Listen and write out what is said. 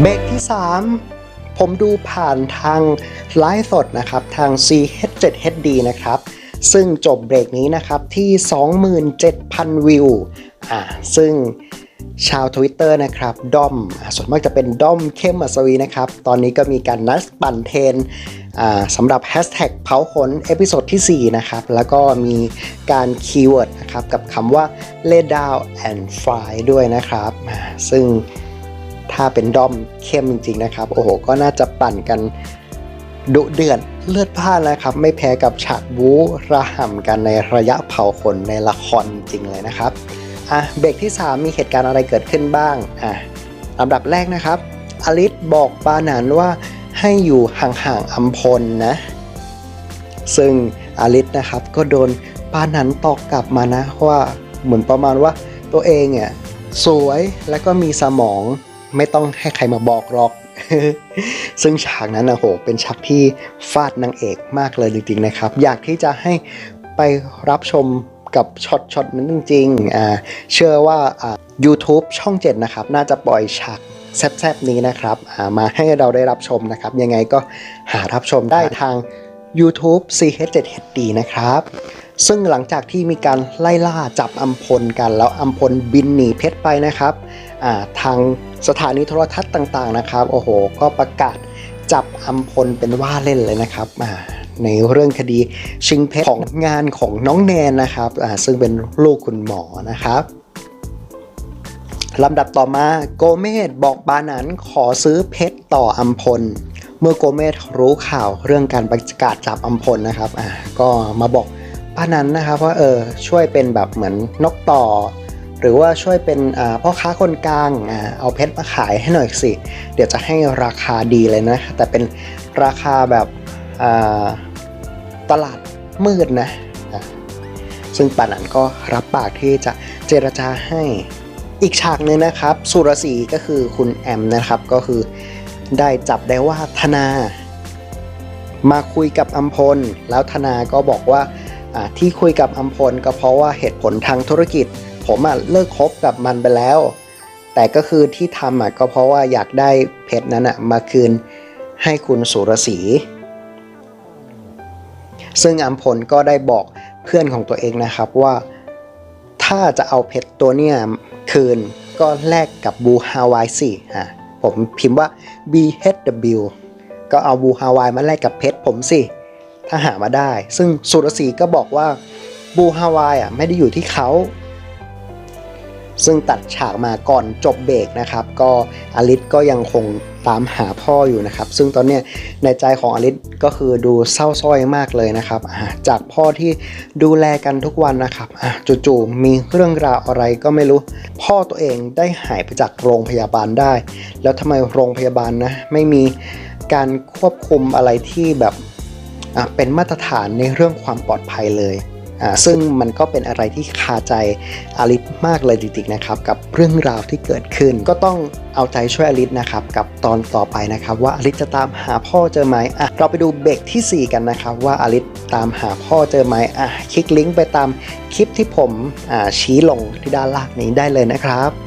เบรกที่ 3 ผมดูผ่านทางไลฟ์สดนะครับ ทาง CH7HD นะครับ ซึ่งจบเบรกนี้นะครับที่ 27,000 วิว อ่า ซึ่งชาว Twitter นะครับด้อมส่วนมากจะเป็นด้อมเข้มอัศวีนะครับ ตอนนี้ก็มีการนัดปั่นเทนอ่าสำหรับแฮชแท็กเผาขนเอพิโซดที่ 4 นะครับ แล้วก็มีการคีย์เวิร์ดนะครับ กับคำว่า lay down and fly ด้วยนะครับอ่าซึ่ง ถ้าเป็นด้อมเข้มจริงๆนะครับ โอ้โห ก็น่าจะปั่นกันดุเดือดเลือดพล่านนะครับ ไม่แพ้กับฉากบู๊ระห่ำกันในระยะเผาขนในละครจริงเลยนะครับอะเบรกที่ 3 มีเหตุการณ์อะไรเกิดขึ้นบ้างอะลำดับแรกนะครับ อลิสบอกปาหนานว่าให้อยู่ห่างๆอัมพลนะ ซึ่งอลิสนะครับก็โดนปาหนันตอกกลับมานะว่าเหมือนประมาณว่าตัวเองเนี่ยสวยและก็มีสมอง ไม่ต้องให้ใครมาบอกหรอก ซึ่งฉากนั้นนะโห เป็นฉากที่ฟาดนางเอกมากเลยจริงๆนะครับ อยากที่จะให้ไปรับชมกับช็อตช็อตนั้นจริงๆอ่าเชื่อว่าอ่า YouTube ช่อง 7 นะครับ น่าจะปล่อยฉากแซบๆนี้นะครับามาให้เราได้รับชมนะครับ ยังไงก็หารับชมได้ทาง YouTube CH7HD นะครับ ซึ่งหลังจากที่มีการไล่ล่าจับอัมพลกัน แล้วอัมพลบินหนีเพชรไปนะครับ ทางสถานีโทรทัศน์ต่างๆนะครับ โอ้โห ก็ประกาศจับอัมพลเป็นว่าเล่นเลยนะครับในเรื่องคดีชิงเพชรของงานของน้องแนนนะครับซึ่งเป็นลูกคุณหมอนะครับลำดับต่อมาโกเมสบอกบานันขอซื้อเพชรต่ออัมพล เมื่อโกเมสรู้ข่าวเรื่องการประกาศจับอัมพลนะครับอ่าก็มาบอกปานันนะครับว่าเออช่วยเป็นแบบเหมือนนกต่อ หรือว่าช่วยเป็นพ่อค้าคนกลางเอาเพชรมาขายให้หน่อยสิ เดี๋ยวจะให้ราคาดีเลยนะ แต่เป็นราคาแบบตลาดมืดนะ ซึ่งป่านันก็รับปากที่จะเจรจาให้อีกฉากหนึ่งนะครับ สุรศรีก็คือคุณแอมนะครับก็คือได้จับได้ว่าธนา มาคุยกับอัมพล แล้วธนาก็บอกว่าที่คุยกับอัมพลก็เพราะว่าเหตุผลทางธุรกิจ ผมอะเลิกคบกับมันไปแล้ว แต่ก็คือที่ทำอะก็เพราะว่าอยากได้เพชรนั้นอะมาคืนให้คุณสุรศรีซึ่งอัมพลก็ได้บอกเพื่อนของตัวเองนะครับว่า ถ้าจะเอาเพชรตัวเนี้ยคืนก็แลกกับบูฮาวายสิอะผมพิมพ์ว่า BHW ก็เอาบูฮาวายมาแลกกับเพชรผมสิ ถ้าหามาได้ ซึ่งสุรศรีก็บอกว่าบูฮาวายอะไม่ได้อยู่ที่เขา ซึ่งตัดฉากมาก่อนจบเบรกนะครับ ก็อลิสก็ยังคงตามหาพ่ออยู่นะครับ ซึ่งตอนนี้ในใจของอลิสก็คือดูเศร้าส้อยมากเลยนะครับ จากพ่อที่ดูแลกันทุกวันนะครับจู่ๆมีเรื่องราวอะไรก็ไม่รู้ พ่อตัวเองได้หายไปจากโรงพยาบาลได้ แล้วทำไมโรงพยาบาลนะไม่มีการควบคุมอะไรที่แบบเป็นมาตรฐานในเรื่องความปลอดภัยเลย ซึ่งมันก็เป็นอะไรที่คาใจอลิสมากเลยจริงๆนะครับกับเรื่องราวที่เกิดขึ้น ก็ต้องเอาใจช่วยอลิสนะครับกับตอนต่อไปนะครับว่าอลิสจะตามหาพ่อเจอไหมอะเราไปดูเบรกทีสี่4 กันนะครับว่าอลิสตามหาพ่อเจอไหมอะคลิกลิงก์ไปตามคลิปที่ผมอ่าชี้ลงที่ด้านล่างนี้ได้เลยนะครับ